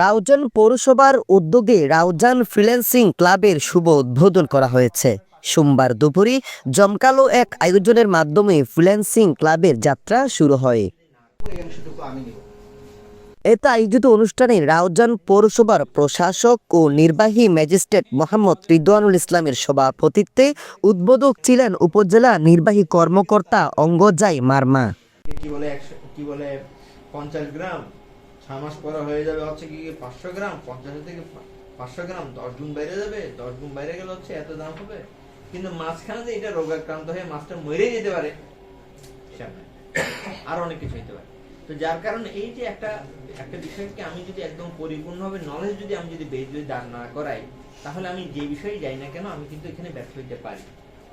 রাউজান পৌরসভার উদ্যোগে রাউজান ফ্রিল্যান্সিং ক্লাবের শুভ উদ্বোধন করা হয়েছে। সোমবার দুপুরে জমকালো এক আয়োজনের মাধ্যমে ফ্রিল্যান্সিং ক্লাবের যাত্রা শুরু হয়। এতে আয়োজিত অনুষ্ঠানে রাউজান পৌরসভার প্রশাসক ও নির্বাহী ম্যাজিস্ট্রেট মোহাম্মদ রিদওয়ানুল ইসলামের সভাপতিত্বে উদ্বোধক ছিলেন উপজেলা নির্বাহী কর্মকর্তা অঙ্গজাই মারমা। কি বলে পঞ্চাশ গ্রাম? মাস পরে হয়ে যাবে হচ্ছে কি পাঁচশো গ্রাম পঞ্চাশ থেকে পাঁচশো গ্রাম, দশ গুণ বাইরে যাবে, দশ গুণ বাইরে গেলে হচ্ছে এত দাম হবে। কিন্তু মাঝখানে যে এটা রোগাক্রান্ত হয়ে মাছটা মরে যেতে পারে। আরও অনেক কিছু হতে পারে। তো যার কারণে এই যে একটা একটা বিষয়কে আমি যদি একদম পরিপূর্ণভাবে নলেজ যদি আমি যদি বেশ যদি দান না করাই, তাহলে আমি যে বিষয়ে যাই না কেন, আমি কিন্তু এখানে ব্যর্থ হইতে পারি।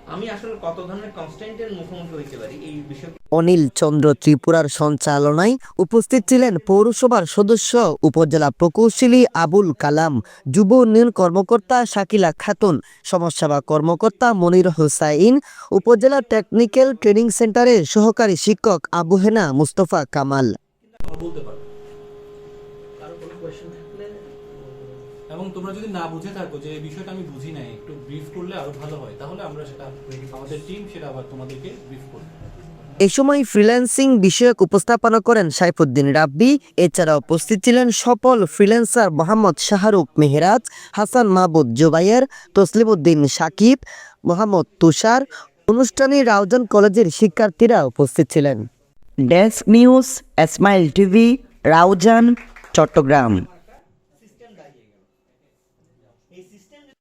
আমি আসলে কত ধরনের কনস্ট্যান্টের মুখোমুখি হইতে পারি এই বিষয় অনিল চন্দ্র ত্রিপুরার সঞ্চালনায় উপস্থিত ছিলেন পৌরসভার সদস্য উপজেলা প্রকৌশলী আবুল কালাম যুব উন্নয়ন কর্মকর্তা শাকিলা খাতুন সমাজসেবা কর্মকর্তা মনির হোসাইন উপজেলা টেকনিক্যাল ট্রেনিং সেন্টারের সহকারী শিক্ষক আবু হেনা মুস্তফা কামাল। বলতে পারো। কারও কোনো কোয়েশ্চেন থাকলে এবং তোমরা যদি না বুঝে থাকো যে এই বিষয়টা আমি বুঝি নাই একটু ব্রিফ করলে আরও ভালো হয়। তাহলে আমরা সেটা আমাদের টিম সেটা আবার তোমাদেরকে ব্রিফ করবে। এ সময় ফ্রিল্যান্সিং বিষয়ক উপস্থাপনা করেন সাইফুদ্দিন রাব্বি। এছাড়া উপস্থিত ছিলেন সফল ফ্রিল্যান্সার মোহাম্মদ শাহরুখ মেহরাজ হাসান মাহবুদ জুবাইয়ের তসলিমউদ্দিন সাকিব মোহাম্মদ তুষার। অনুষ্ঠানে রাউজান কলেজের শিক্ষার্থীরা উপস্থিত ছিলেন। Desk news Smile TV Raozan Chattogram